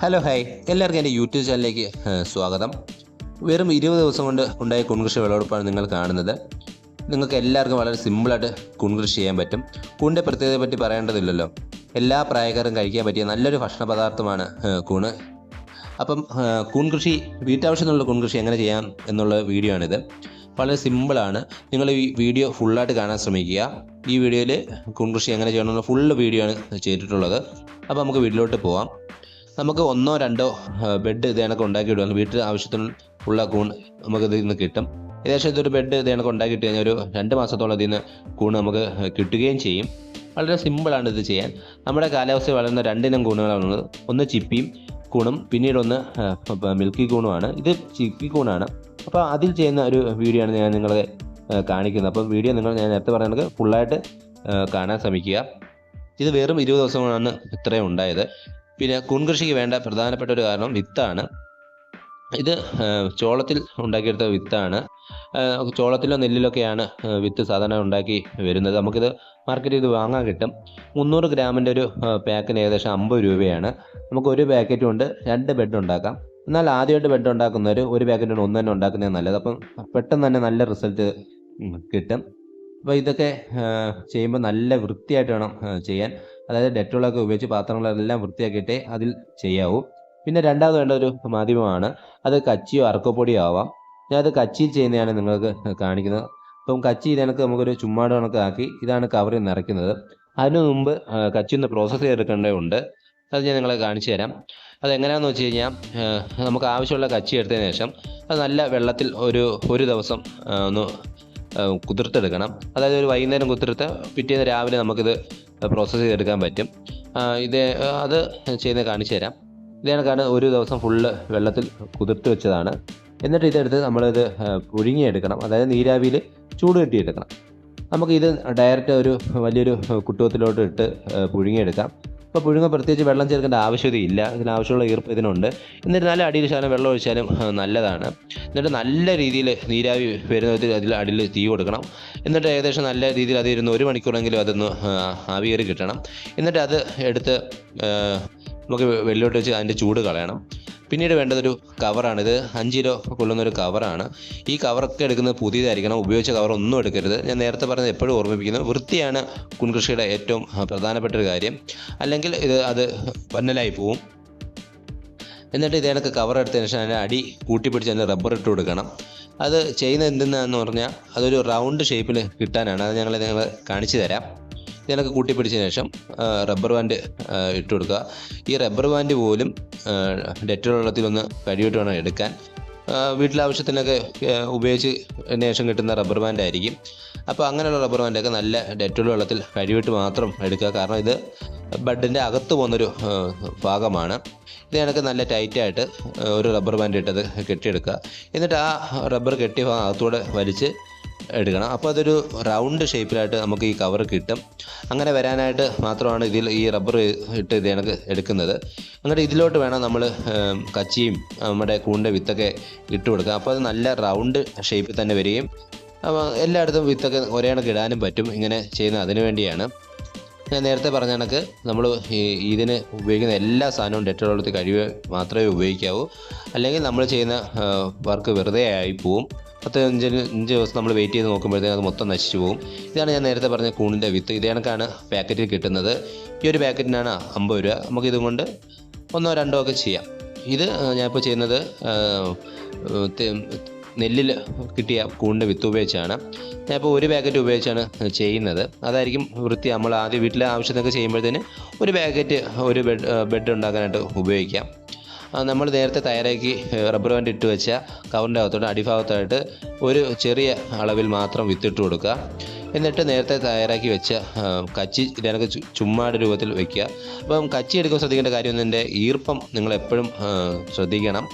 Hello hi എല്ലാവർക്കും എന്റെ YouTube ചാനലിലേക്ക് സ്വാഗതം. വെറും ഇരുപത് ദിവസം കൊണ്ട് ഉണ്ടായ കുൺകൃഷി വിളവെടുപ്പാണ് നിങ്ങൾ കാണുന്നത്. നിങ്ങൾക്ക് എല്ലാവർക്കും വളരെ സിമ്പിളായിട്ട് കുൺകൃഷി ചെയ്യാൻ പറ്റും. കൂണിന്റെ പ്രത്യേകതയെ പറ്റി പറയേണ്ടതില്ലല്ലോ. എല്ലാ പ്രായക്കാരും കഴിക്കാൻ പറ്റിയ നല്ലൊരു ഭക്ഷണ പദാർത്ഥമാണ് കൂണ്. അപ്പം കുൺകൃഷി കൂൺ കൃഷി വീട്ടാവശ്യത്തിനുള്ള കൂൺ കൃഷി എങ്ങനെ ചെയ്യാം എന്നുള്ള വീഡിയോ ആണിത്. വളരെ സിമ്പിളാണ് നിങ്ങൾ ഈ വീഡിയോ ഫുള്ളായിട്ട് കാണാൻ ശ്രമിക്കുക. ഈ വീഡിയോയിൽ കുൺകൃഷി എങ്ങനെ ചെയ്യണമെന്നുള്ള ഫുള്ള് വീഡിയോ ആണ് ചെയ്തിട്ടുള്ളത്. അപ്പോൾ നമുക്ക് വീട്ടിലോട്ട് പോവാം. നമുക്ക് ഒന്നോ രണ്ടോ ബെഡ് ഇത് കണക്ക് ഉണ്ടാക്കി വിടുവാണെങ്കിൽ വീട്ടിൽ ആവശ്യത്തിന് ഉള്ള കൂൺ നമുക്ക് ഇതിൽ നിന്ന് കിട്ടും. ഏകദേശം ഇതൊരു ബെഡ് ഇത് കണക്ക് ഉണ്ടാക്കിയിട്ട് കഴിഞ്ഞാൽ ഒരു രണ്ട് മാസത്തോളം ഇതിൽ നിന്ന് കൂൺ നമുക്ക് കിട്ടുകയും ചെയ്യും. വളരെ സിമ്പിളാണ് ഇത് ചെയ്യാൻ. നമ്മുടെ കാലാവസ്ഥയിൽ വളരുന്ന രണ്ടിനം കൂണുകളാണ് ഒന്ന് ചിപ്പിയും കൂണും പിന്നീട് ഒന്ന് മിൽക്കി കൂണുമാണ്. ഇത് ചിപ്പി കൂണാണ്. അപ്പോൾ അതിൽ ചെയ്യുന്ന ഒരു വീഡിയോ ആണ് ഞാൻ നിങ്ങളെ കാണിക്കുന്നത്. അപ്പോൾ വീഡിയോ നിങ്ങൾ ഞാൻ നേരത്തെ പറഞ്ഞ ഫുള്ളായിട്ട് കാണാൻ ശ്രമിക്കുക. ഇത് വെറും ഇരുപത് ദിവസമാണ് ഇത്രയും ഉണ്ടായത്. പിന്നെ കുൺകൃഷിക്ക് വേണ്ട പ്രധാനപ്പെട്ട ഒരു കാരണം വിത്താണ്. ഇത് ചോളത്തിൽ ഉണ്ടാക്കിയെടുത്ത വിത്താണ്. ചോളത്തിലോ നെല്ലിലൊക്കെയാണ് വിത്ത് സാധാരണ ഉണ്ടാക്കി വരുന്നത്. നമുക്കിത് മാർക്കറ്റിൽ ഇത് വാങ്ങാൻ കിട്ടും. മുന്നൂറ് ഗ്രാമിന്റെ ഒരു പാക്കിന് ഏകദേശം അമ്പത് രൂപയാണ്. നമുക്ക് ഒരു പാക്കറ്റ് കൊണ്ട് രണ്ട് ബെഡ് ഉണ്ടാക്കാം. എന്നാൽ ആദ്യമായിട്ട് ബെഡ് ഉണ്ടാക്കുന്നവർ ഒരു പാക്കറ്റ് കൊണ്ട് ഒന്ന് തന്നെ ഉണ്ടാക്കുന്നത് നല്ലത്. അപ്പം പെട്ടെന്ന് തന്നെ നല്ല റിസൾട്ട് കിട്ടും. അപ്പോൾ ഇതൊക്കെ ചെയ്യുമ്പോൾ നല്ല വൃത്തിയായിട്ട് വേണം ചെയ്യാൻ. അതായത് ഡെറ്റോളൊക്കെ ഉപയോഗിച്ച് പാത്രങ്ങളെല്ലാം വൃത്തിയാക്കിയിട്ടേ അതിൽ ചെയ്യാവൂ. പിന്നെ രണ്ടാമത് വേണ്ട ഒരു മാധ്യമമാണ്. അത് കച്ചിയോ അറക്കപ്പൊടിയോ ആവാം. ഞാൻ അത് കച്ചിയിൽ ചെയ്യുന്നതാണ് നിങ്ങൾക്ക് കാണിക്കുന്നത്. അപ്പം കച്ചി ഇതിനൊക്കെ നമുക്കൊരു ചുമ്മാട് കണക്കാക്കി ഇതാണ് കവറിൽ നിറയ്ക്കുന്നത്. അതിനു മുമ്പ് കച്ചി ഒന്ന് പ്രോസസ്സ് ചെയ്തെടുക്കേണ്ടതുണ്ട്. അത് ഞാൻ നിങ്ങളെ കാണിച്ചു തരാം. അതെങ്ങനെയാണെന്ന് വെച്ച് കഴിഞ്ഞാൽ നമുക്ക് ആവശ്യമുള്ള കച്ചി എടുത്തതിന് ശേഷം അത് നല്ല വെള്ളത്തിൽ ഒരു ഒരു ദിവസം ഒന്ന് കുതിർത്തെടുക്കണം. അതായത് ഒരു വൈകുന്നേരം കുതിർത്ത് പിറ്റേന്ന് രാവിലെ നമുക്കിത് പ്രോസസ്സ് ചെയ്തെടുക്കാൻ പറ്റും. ഇത് അത് ചെയ്ത് കാണിച്ചു തരാം. ഇതാണ് കാരണം ഒരു ദിവസം ഫുള്ള് വെള്ളത്തിൽ കുതിർത്ത് വെച്ചതാണ്. എന്നിട്ട് ഇതെടുത്ത് നമ്മളിത് പുഴുങ്ങിയെടുക്കണം. അതായത് നീരാവിയിൽ ചൂട് കെട്ടിയെടുക്കണം. നമുക്കിത് ഡയറക്റ്റ് ഒരു വലിയൊരു കുട്ടുവത്തിലോട്ട് ഇട്ട് പുഴുങ്ങിയെടുക്കാം. ഇപ്പോൾ പുഴുങ്ങ പ്രത്യേകിച്ച് വെള്ളം ചേർക്കേണ്ട ആവശ്യമില്ല ഇതിന് ആവശ്യമുള്ള ഈർപ്പം ഇതിനുണ്ട്. എന്നിരുന്നാലും അടിയിൽ ശകലം വെള്ളം ഒഴിച്ചാലും നല്ലതാണ്. എന്നിട്ട് നല്ല രീതിയിൽ നീരാവി വരുന്ന വിധത്തിൽ അതിൽ അടിയിൽ തീ കൊടുക്കണം. എന്നിട്ട് ഏകദേശം നല്ല രീതിയിൽ അത് ഇരുന്ന് ഒരു മണിക്കൂറെങ്കിലും അതൊന്ന് ആവിയേറി കിട്ടണം. എന്നിട്ട് അത് എടുത്ത് നമുക്ക് വെള്ളിലോട്ട് വെച്ച് അതിന്റെ ചൂട് കളയണം. പിന്നീട് വേണ്ടതൊരു കവറാണിത്. അഞ്ച് കിലോ കൊള്ളുന്ന ഒരു കവറാണ്. ഈ കവറൊക്കെ എടുക്കുന്നത് പുതിയതായിരിക്കണം. ഉപയോഗിച്ച കവർ ഒന്നും എടുക്കരുത്. ഞാൻ നേരത്തെ പറഞ്ഞത് എപ്പോഴും ഓർമ്മിപ്പിക്കുന്നു. വൃത്തിയാണ് കുൺകൃഷിയുടെ ഏറ്റവും പ്രധാനപ്പെട്ട ഒരു കാര്യം. അല്ലെങ്കിൽ ഇത് അത് പന്നലായി പോവും. എന്നിട്ട് ഇതേണക്ക് കവർ എടുത്തതിന് ശേഷം അതിന്റെ അടി കൂട്ടിപ്പിടിച്ച് അതിന്റെ റബ്ബർ ഇട്ട് കൊടുക്കണം. അത് ചെയ്യുന്നത് എന്തെന്നാന്ന് പറഞ്ഞാൽ അതൊരു റൗണ്ട് ഷേപ്പിൽ കിട്ടാനാണ്. അത് ഞങ്ങൾ നിങ്ങൾ കാണിച്ചു തരാം. ഇതിനൊക്കെ കൂട്ടിപ്പിടിച്ചതിന് ശേഷം റബ്ബർ ബാൻഡ് ഇട്ട് കൊടുക്കുക. ഈ റബ്ബർ ബാൻഡ് പോലും ഡെറ്റോൾ വെള്ളത്തിലൊന്ന് കഴുകിയിട്ട് വേണം എടുക്കാൻ. വീട്ടിലാവശ്യത്തിനൊക്കെ ഉപയോഗിച്ച് ശേഷം കിട്ടുന്ന റബ്ബർ ബാൻഡ് ആയിരിക്കും. അപ്പോൾ അങ്ങനെയുള്ള റബ്ബർ ബാൻഡൊക്കെ നല്ല ഡെറ്റോൾ വെള്ളത്തിൽ കഴിവിട്ട് മാത്രം എടുക്കുക. കാരണം ഇത് ബഡിന്റെ അകത്ത് പോകുന്നൊരു ഭാഗമാണ്. ഇത് കണക്ക് നല്ല ടൈറ്റായിട്ട് ഒരു റബ്ബർ ബാൻഡ് ഇട്ടത് കെട്ടിയെടുക്കുക. എന്നിട്ട് ആ റബ്ബർ കെട്ടിയ ഭാഗം അകത്തൂടെ വലിച്ച് എടുക്കണം. അപ്പോൾ അതൊരു റൗണ്ട് ഷേപ്പിലായിട്ട് നമുക്ക് ഈ കവർ കിട്ടും. അങ്ങനെ വരാനായിട്ട് മാത്രമാണ് ഇതിൽ ഈ റബ്ബർ ഇട്ട് ഇത് കണക്ക് എടുക്കുന്നത്. എന്നിട്ട് ഇതിലോട്ട് വേണം നമ്മൾ കച്ചിയും നമ്മുടെ കൂണിന്റെ വിത്തൊക്കെ ഇട്ട് കൊടുക്കുക അപ്പോൾ അത് നല്ല റൗണ്ട് ഷേപ്പിൽ തന്നെ വരികയും അപ്പോൾ എല്ലായിടത്തും വിത്തൊക്കെ ഒരേ കണക്ക് ഇടാനും പറ്റും ഇങ്ങനെ ചെയ്യുന്ന അതിനു വേണ്ടിയാണ്. ഞാൻ നേരത്തെ പറഞ്ഞ കണക്ക് നമ്മൾ ഇതിന് ഉപയോഗിക്കുന്ന എല്ലാ സാധനവും ഡെറ്റോൾ വെള്ളത്തിൽ കഴിവ് മാത്രമേ ഉപയോഗിക്കാവൂ. അല്ലെങ്കിൽ നമ്മൾ ചെയ്യുന്ന വർക്ക് വെറുതെ ആയി പോവും. പത്ത് അഞ്ച് അഞ്ച് ദിവസം നമ്മൾ വെയിറ്റ് ചെയ്ത് നോക്കുമ്പോഴത്തേക്കും അത് മൊത്തം നശിച്ചു പോകും. ഇതാണ് ഞാൻ നേരത്തെ പറഞ്ഞ കൂണിന്റെ വിത്ത്. ഇതേ കണക്കാണ് പാക്കറ്റിൽ കിട്ടുന്നത്. ഈ ഒരു പാക്കറ്റിനാണ് അമ്പത് രൂപ. നമുക്ക് ഇതുകൊണ്ട് ഒന്നോ രണ്ടോ ഒക്കെ ചെയ്യാം. ഇത് ഞാനിപ്പോൾ ചെയ്യുന്നത് നെല്ലിൽ കിട്ടിയ കൂണിന്റെ വിത്ത് ഉപയോഗിച്ചാണ്. ഞാനിപ്പോൾ ഒരു പാക്കറ്റ് ഉപയോഗിച്ചാണ് ചെയ്യുന്നത്. അതായിരിക്കും വൃത്തി. നമ്മൾ ആദ്യം വീട്ടിലെ ആവശ്യത്തിനൊക്കെ ചെയ്യുമ്പോഴത്തേന് ഒരു പാക്കറ്റ് ഒരു ബെഡ് ബെഡ് ഉണ്ടാക്കാനായിട്ട് ഉപയോഗിക്കാം. നമ്മൾ നേരത്തെ തയ്യാറാക്കി റബ്ബർ ബാൻഡ് ഇട്ട് വെച്ച കവറിന്റെ അകത്തോട്ട് അടിഭാഗത്തായിട്ട് ഒരു ചെറിയ അളവിൽ മാത്രം വിത്തിട്ട് കൊടുക്കുക. എന്നിട്ട് നേരത്തെ തയ്യാറാക്കി വെച്ച കച്ചി ഇതിനൊക്കെ ചുമ്മാട് രൂപത്തിൽ വെക്കുക. അപ്പം കച്ചി എടുക്കുമ്പോൾ ശ്രദ്ധിക്കേണ്ട കാര്യം ഒന്നിന്റെ ഈർപ്പം നിങ്ങൾ എപ്പോഴും ശ്രദ്ധിക്കണം.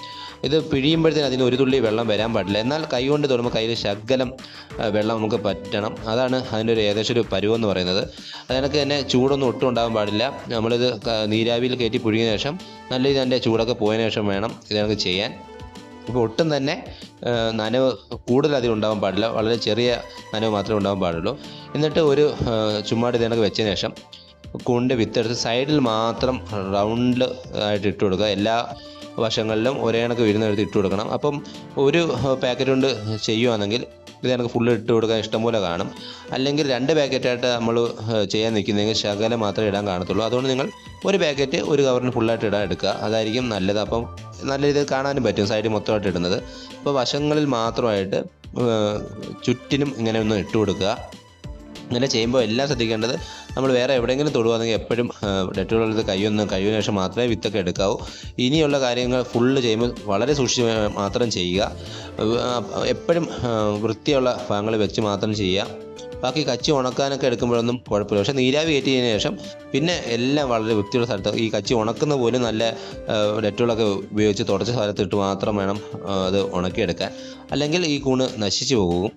ഇത് പിഴിയുമ്പോഴത്തേന് അതിന് ഒരു തുള്ളി വെള്ളം വരാൻ പാടില്ല. എന്നാൽ കൈ കൊണ്ട് തൊടുമ്പോൾ കയ്യിൽ ശകലം വെള്ളം നമുക്ക് പറ്റണം. അതാണ് അതിന്റെ ഒരു ഏകദേശം ഒരു പരുവെന്ന് പറയുന്നത്. അതിനൊക്കെ തന്നെ ചൂടൊന്നും ഒട്ടും ഉണ്ടാകാൻ പാടില്ല. നമ്മളിത് നീരാവിയിൽ കയറ്റി പുഴുങ്ങിയ ശേഷം നല്ല രീതിയിൽ അതിന്റെ ചൂടൊക്കെ പോയതിനു ശേഷം വേണം ഇതിനൊക്കെ ചെയ്യാൻ. ഇപ്പോൾ ഒട്ടും തന്നെ നനവ് കൂടുതൽ അധികം ഉണ്ടാകാൻ പാടില്ല. വളരെ ചെറിയ നനവ് മാത്രമേ ഉണ്ടാകാൻ പാടുള്ളൂ. എന്നിട്ട് ഒരു ചുമ്മാട് ഇതിനൊക്കെ വെച്ചതിന് ശേഷം കൊണ്ട് വിത്തെടുത്ത് സൈഡിൽ മാത്രം റൗണ്ട് ആയിട്ട് ഇട്ട് കൊടുക്കുക. എല്ലാ വശങ്ങളിലും ഒരേ കണക്ക് വിരുന്നെടുത്ത് ഇട്ട് കൊടുക്കണം. അപ്പം ഒരു പാക്കറ്റ് കൊണ്ട് ചെയ്യുവാണെങ്കിൽ ഇത് കണക്ക് ഫുള്ള് ഇട്ട് കൊടുക്കാൻ ഇഷ്ടംപോലെ കാണും. അല്ലെങ്കിൽ രണ്ട് പാക്കറ്റായിട്ട് നമ്മൾ ചെയ്യാൻ നിൽക്കുന്നെങ്കിൽ ശകലം മാത്രമേ ഇടാൻ കാണത്തുള്ളൂ. അതുകൊണ്ട് നിങ്ങൾ ഒരു പാക്കറ്റ് ഒരു കവറിന് ഫുള്ളായിട്ട് ഇടാൻ എടുക്കുക. അതായിരിക്കും നല്ലത്. അപ്പം നല്ല രീതിയിൽ കാണാനും പറ്റും സൈഡ് മൊത്തമായിട്ട് ഇടുന്നത്. അപ്പോൾ വശങ്ങളിൽ മാത്രമായിട്ട് ചുറ്റിനും ഇങ്ങനെ ഒന്ന് ഇട്ട് കൊടുക്കുക. ഇങ്ങനെ ചെയ്യുമ്പോൾ എല്ലാം ശ്രദ്ധിക്കേണ്ടത് നമ്മൾ വേറെ എവിടെയെങ്കിലും തൊടുവാണെങ്കിൽ എപ്പോഴും ഡെറ്റോൾ എടുത്ത് കൈയൊന്ന് കഴിവിന് ശേഷം മാത്രമേ വിത്തൊക്കെ എടുക്കാവൂ. ഇനിയുള്ള കാര്യങ്ങൾ ഫുള്ള് ചെയ്യുമ്പോൾ വളരെ സൂക്ഷിച്ച് മാത്രം ചെയ്യുക. എപ്പോഴും വൃത്തിയുള്ള ഭാഗങ്ങൾ വെച്ച് മാത്രം ചെയ്യുക. ബാക്കി കച്ചി ഉണക്കാനൊക്കെ എടുക്കുമ്പോഴൊന്നും കുഴപ്പമില്ല. പക്ഷേ നീരാവി കയറ്റിയതിന് ശേഷം പിന്നെ എല്ലാം വളരെ വൃത്തിയുള്ള സ്ഥലത്ത് ഈ കച്ചി ഉണക്കുന്ന പോലും നല്ല ഡെറ്റോളൊക്കെ ഉപയോഗിച്ച് തുടച്ച സ്ഥലത്തിട്ട് മാത്രം വേണം അത് ഉണക്കിയെടുക്കാൻ. അല്ലെങ്കിൽ ഈ കൂണ് നശിച്ചു പോകും.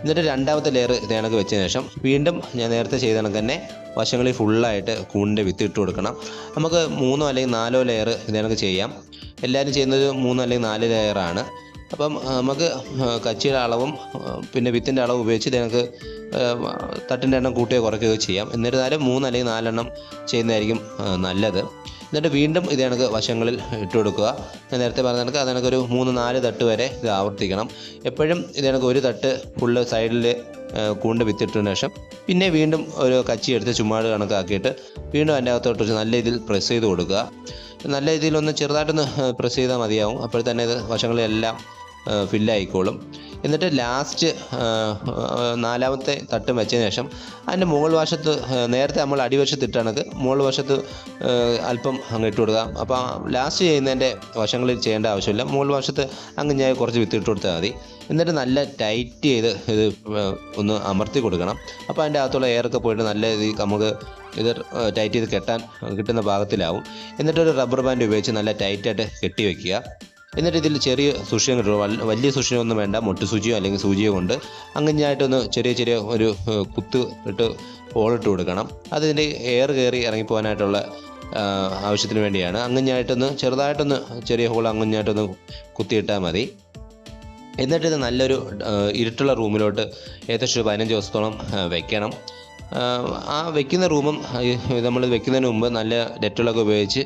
എന്നിട്ട് രണ്ടാമത്തെ ലെയർ ഇതേണക്ക് വെച്ചതിന് ശേഷം വീണ്ടും ഞാൻ നേരത്തെ ചെയ്ത കണക്ക് തന്നെ വശങ്ങളിൽ ഫുള്ളായിട്ട് കൂണിന്റെ വിത്ത് ഇട്ട് കൊടുക്കണം. നമുക്ക് മൂന്നോ അല്ലെങ്കിൽ നാലോ ലെയർ ഇതേണക്ക് ചെയ്യാം. എല്ലാവരും ചെയ്യുന്നത് മൂന്നോ അല്ലെങ്കിൽ നാല് ലെയറാണ് അപ്പം നമുക്ക് കച്ചിയുടെ അളവും പിന്നെ വിത്തിന്റെ അളവും ഉപയോഗിച്ച് ഇതിനക്ക് തട്ടിന്റെ എണ്ണം കൂട്ടുകയോ കുറയ്ക്കുകയോ ചെയ്യാം. എന്നിരുന്നാലും മൂന്ന് അല്ലെങ്കിൽ നാലെണ്ണം ചെയ്യുന്നതായിരിക്കും നല്ലത്. എന്നിട്ട് വീണ്ടും ഇത് കണക്ക് വശങ്ങളിൽ ഇട്ട് കൊടുക്കുക. ഞാൻ നേരത്തെ പറഞ്ഞ കണക്ക് അത് കണക്ക് ഒരു മൂന്ന് നാല് തട്ട് വരെ ഇത് ആവർത്തിക്കണം. എപ്പോഴും ഇത് കണക്ക് ഒരു തട്ട് ഫുള്ള് സൈഡിൽ കൂണ്ട് വിത്തിട്ടതിന് ശേഷം പിന്നെ വീണ്ടും ഒരു കച്ചി എടുത്ത് ചുമ്മാട് കണക്കാക്കിയിട്ട് വീണ്ടും അതിന്റെ അകത്തോട്ട് വെച്ച് നല്ല രീതിയിൽ പ്രസ് ചെയ്ത് കൊടുക്കുക. നല്ല രീതിയിൽ ഒന്ന് ചെറുതായിട്ടൊന്ന് പ്രസ് ചെയ്താൽ മതിയാവും. അപ്പോൾ തന്നെ ഇത് വശങ്ങളിലെല്ലാം ഫില്ലായിക്കോളും. എന്നിട്ട് ലാസ്റ്റ് നാലാമത്തെ തട്ടും വെച്ചതിന് ശേഷം അതിന്റെ മുകൾ വശത്ത് നേരത്തെ നമ്മൾ അടിവശത്ത് ഇട്ട കണക്ക് മുകൾ വശത്ത് അല്പം അങ്ങ് ഇട്ട് കൊടുക്കാം അപ്പോൾ ലാസ്റ്റ് ചെയ്യുന്നതിന്റെ വശങ്ങളിൽ ചെയ്യേണ്ട ആവശ്യമില്ല. മുകൾ വശത്ത് അങ്ങ് ഞാൻ കുറച്ച് വിത്ത് ഇട്ട് കൊടുത്താൽ മതി. എന്നിട്ട് നല്ല ടൈറ്റ് ചെയ്ത് ഇത് ഒന്ന് അമർത്തി കൊടുക്കണം. അപ്പോൾ അതിന്റെ അകത്തുള്ള എയറൊക്കെ പോയിട്ട് നല്ല രീതിയിൽ നമുക്ക് ഇത് ടൈറ്റ് ചെയ്ത് കെട്ടാൻ കിട്ടുന്ന ഭാഗത്തിലാവും. എന്നിട്ടൊരു റബ്ബർ ബാൻഡ് ഉപയോഗിച്ച് നല്ല ടൈറ്റായിട്ട് കെട്ടി വെക്കുക. എന്നിട്ട് ഇതിൽ ചെറിയ സുഷിയം കിട്ടും വലിയ സുഷിയമൊന്നും വേണ്ട. മുട്ടുസൂചിയോ അല്ലെങ്കിൽ സൂചിയോ കൊണ്ട് അങ്ങനെയായിട്ടൊന്ന് ചെറിയ ചെറിയ ഒരു കുത്ത് ഇട്ട് ഹോളിട്ട് കൊടുക്കണം. അതിന്റെ എയർ കയറി ഇറങ്ങിപ്പോകാനായിട്ടുള്ള ആവശ്യത്തിന് വേണ്ടിയാണ്. അങ്ങനെയായിട്ടൊന്ന് ചെറുതായിട്ടൊന്ന് ചെറിയ ഹോൾ അങ്ങനെയായിട്ടൊന്ന് കുത്തിയിട്ടാൽ മതി. എന്നിട്ട് ഇത് നല്ലൊരു ഇരുട്ടുള്ള റൂമിലോട്ട് ഏകദേശം പതിനഞ്ച് ദിവസത്തോളം വെക്കണം. ആ, വെക്കുന്ന റൂമും നമ്മൾ വെക്കുന്നതിന് മുമ്പ് നല്ല ഡെറ്റോളൊക്കെ ഉപയോഗിച്ച്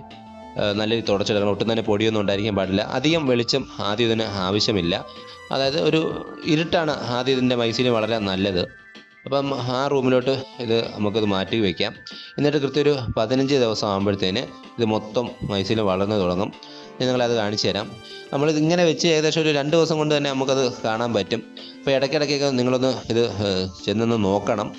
നല്ല രീതിയിൽ തുടച്ചെടുക്കണം ഒട്ടും തന്നെ പൊടിയൊന്നും ഉണ്ടായിരിക്കാൻ പാടില്ല. അധികം വെളിച്ചം ആദ്യം ഇതിന് ആവശ്യമില്ല. അതായത് ഒരു ഇരുട്ടാണ് ആദ്യം ഇതിന്റെ മൈസീന് വളരെ നല്ലത്. അപ്പം ആ റൂമിലോട്ട് ഇത് നമുക്കത് മാറ്റി വയ്ക്കാം. എന്നിട്ട് കൃത്യം ഒരു പതിനഞ്ച് ദിവസം ആകുമ്പോഴത്തേന് ഇത് മൊത്തം മൈസീന് വളർന്നു തുടങ്ങും. നിങ്ങളത് കാണിച്ചു തരാം. നമ്മളിത് ഇങ്ങനെ വെച്ച് ഏകദേശം ഒരു രണ്ട് ദിവസം കൊണ്ട് തന്നെ നമുക്കത് കാണാൻ പറ്റും. അപ്പോൾ ഇടയ്ക്കിടയ്ക്കൊക്കെ നിങ്ങളൊന്ന് ഇത് ചെന്നൊന്ന് നോക്കണം.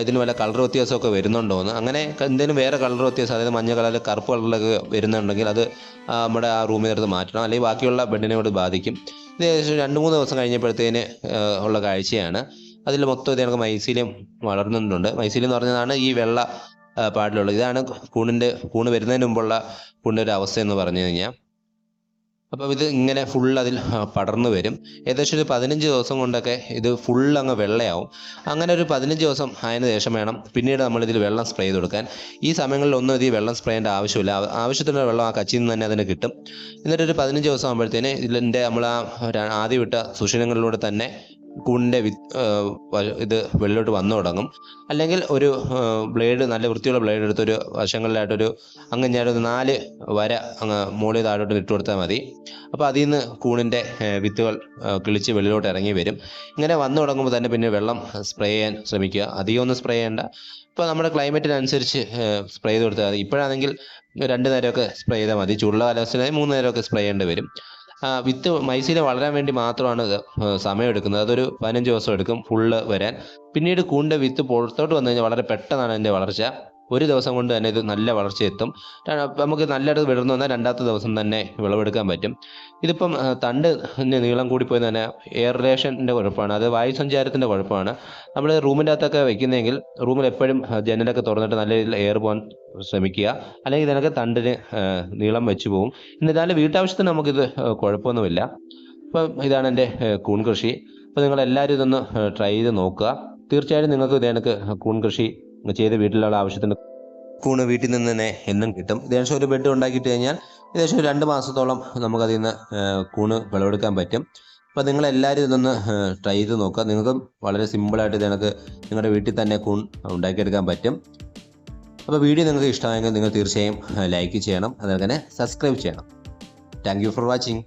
ഇതിന് വല്ല കളർ വ്യത്യാസമൊക്കെ വരുന്നുണ്ടോ എന്ന്. അങ്ങനെ എന്തെങ്കിലും വേറെ കളർ വ്യത്യാസം അതായത് മഞ്ഞ കളറിൽ കറുപ്പ് കളറിലൊക്കെ വരുന്നുണ്ടെങ്കിൽ അത് നമ്മുടെ ആ റൂമിൽ നിന്ന് മാറ്റണം. അല്ലെങ്കിൽ ബാക്കിയുള്ള ബെഡിനെ കൂടെ ബാധിക്കും. ഇത് ഏകദേശം രണ്ട് മൂന്ന് ദിവസം കഴിഞ്ഞപ്പോഴത്തേന് ഉള്ള കാഴ്ചയാണ്. അതിൽ മൊത്തം ഇത് കണക്ക് മൈസീലിയം വളർന്നിട്ടുണ്ട്. മൈസീലിയം എന്ന് പറഞ്ഞതാണ് ഈ വെള്ള പാടിലുള്ളത്. ഇതാണ് കൂണിന്റെ കൂണ് വരുന്നതിന് മുമ്പുള്ള കൂണിന്റെ ഒരു അവസ്ഥ എന്ന് പറഞ്ഞു കഴിഞ്ഞാൽ. അപ്പം ഇത് ഇങ്ങനെ ഫുൾ അതിൽ പടർന്നു വരും. ഏകദേശം ഒരു പതിനഞ്ച് ദിവസം കൊണ്ടൊക്കെ ഇത് ഫുൾ അങ്ങ് വെള്ളയാവും. അങ്ങനെ ഒരു പതിനഞ്ച് ദിവസം ആയതിന് ശേഷം വേണം പിന്നീട് നമ്മൾ ഇതിൽ വെള്ളം സ്പ്രേ ചെയ്ത് കൊടുക്കാൻ. ഈ സമയങ്ങളിലൊന്നും ഇത് വെള്ളം സ്പ്രേ ചെയ്യേണ്ട ആവശ്യമില്ല. ആവശ്യത്തിനുള്ള വെള്ളം ആ കച്ചിയിൽ നിന്ന് തന്നെ അതിന് കിട്ടും. എന്നിട്ടൊരു പതിനഞ്ച് ദിവസം ആകുമ്പോഴത്തേന് ഇതിന്റെ നമ്മൾ ആ ആദ്യം വിട്ട സുഷിരങ്ങളിലൂടെ തന്നെ കൂണിന്റെ ഇത് വെള്ളിലോട്ട് വന്നു തുടങ്ങും. അല്ലെങ്കിൽ ഒരു ബ്ലേഡ് നല്ല വൃത്തിയുള്ള ബ്ലേഡ് എടുത്തൊരു വശങ്ങളിലായിട്ടൊരു അങ്ങ് ഞാനൊരു നാല് വര അങ്ങ് മുകളിൽ താഴോട്ട് ഇട്ട് കൊടുത്താൽ മതി. അപ്പോൾ അതിൽ നിന്ന് കൂണിന്റെ വിത്തുകൾ കിളിച്ച് വെള്ളിലോട്ട് ഇറങ്ങി വരും. ഇങ്ങനെ വന്നു തുടങ്ങുമ്പോൾ തന്നെ പിന്നെ വെള്ളം സ്പ്രേ ചെയ്യാൻ ശ്രമിക്കുക. അധികം ഒന്നും സ്പ്രേ ചെയ്യേണ്ട. ഇപ്പോൾ നമ്മുടെ ക്ലൈമറ്റിനനുസരിച്ച് സ്പ്രേ ചെയ്ത് കൊടുത്താൽ മതി. ഇപ്പോഴാണെങ്കിൽ രണ്ട് നേരമൊക്കെ സ്പ്രേ ചെയ്താൽ മതി. ചൂടുള്ള കാലാവസ്ഥയിലായി മൂന്ന് നേരമൊക്കെ സ്പ്രേ ചെയ്യേണ്ടി വരും. വിത്ത് മൈസീല വളരാൻ വേണ്ടി മാത്രമാണ് എടുക്കുന്നത് സമയമെടുക്കുന്നത്. അതൊരു പതിനഞ്ച് ദിവസം എടുക്കും ഫുള്ള് വരാൻ. പിന്നീട് കൂണ്ട വിത്ത് പുറത്തോട്ട് വന്നു കഴിഞ്ഞാൽ വളരെ പെട്ടെന്നാണ് അതിന്റെ വളർച്ച. ഒരു ദിവസം കൊണ്ട് തന്നെ ഇത് നല്ല വളർച്ച എത്തും. ര- നമുക്ക് നല്ലത് വിടർന്നു വന്നാൽ രണ്ടാമത്തെ ദിവസം തന്നെ വിളവെടുക്കാൻ പറ്റും. ഇതിപ്പം തണ്ട് നീളം കൂടിപ്പോയി തന്നെ എയർ റേഷന്റെ കുഴപ്പമാണ്. അത് വായുസഞ്ചാരത്തിന്റെ കുഴപ്പമാണ്. നമ്മൾ റൂമിന്റെ അകത്തൊക്കെ വെക്കുന്നതെങ്കിൽ റൂമിൽ എപ്പോഴും ജനലൊക്കെ തുറന്നിട്ട് നല്ല രീതിയിൽ എയർ പോകാൻ ശ്രമിക്കുക. അല്ലെങ്കിൽ ഇതിനൊക്കെ തണ്ടിന് നീളം വെച്ചു പോകും എന്നിരുന്നാലും വീട്ടാവശ്യത്തിന് നമുക്കിത് കുഴപ്പമൊന്നുമില്ല. അപ്പം ഇതാണ് എന്റെ കൂൺ കൃഷി. അപ്പോൾ നിങ്ങൾ എല്ലാവരും ഇതൊന്ന് ട്രൈ ചെയ്ത് നോക്കുക. തീർച്ചയായും നിങ്ങൾക്ക് ഇത് കൂൺ കൃഷി ചെയ്ത് വീട്ടിലുള്ള ആവശ്യത്തിന് കൂണ് വീട്ടിൽ നിന്ന് തന്നെ എന്നും കിട്ടും. ഏകദേശം ഒരു ബെഡ് ഉണ്ടാക്കിയിട്ട് കഴിഞ്ഞാൽ ഏകദേശം രണ്ട് മാസത്തോളം നമുക്കതിൽ നിന്ന് കൂണ് വിളവെടുക്കാൻ പറ്റും. അപ്പോൾ നിങ്ങൾ നിങ്ങളെല്ലാവരും ഇതൊന്ന് ട്രൈ ചെയ്ത് നോക്കുക. നിങ്ങൾക്ക് വളരെ സിമ്പിളായിട്ട് ഇത് കണക്ക് നിങ്ങളുടെ വീട്ടിൽ തന്നെ കൂൺ ഉണ്ടാക്കിയെടുക്കാൻ പറ്റും. അപ്പോൾ വീഡിയോ നിങ്ങൾക്ക് ഇഷ്ടമായെങ്കിൽ നിങ്ങൾ തീർച്ചയായും ലൈക്ക് ചെയ്യണം. അതുപോലെ തന്നെ സബ്സ്ക്രൈബ് ചെയ്യണം. Thank you for watching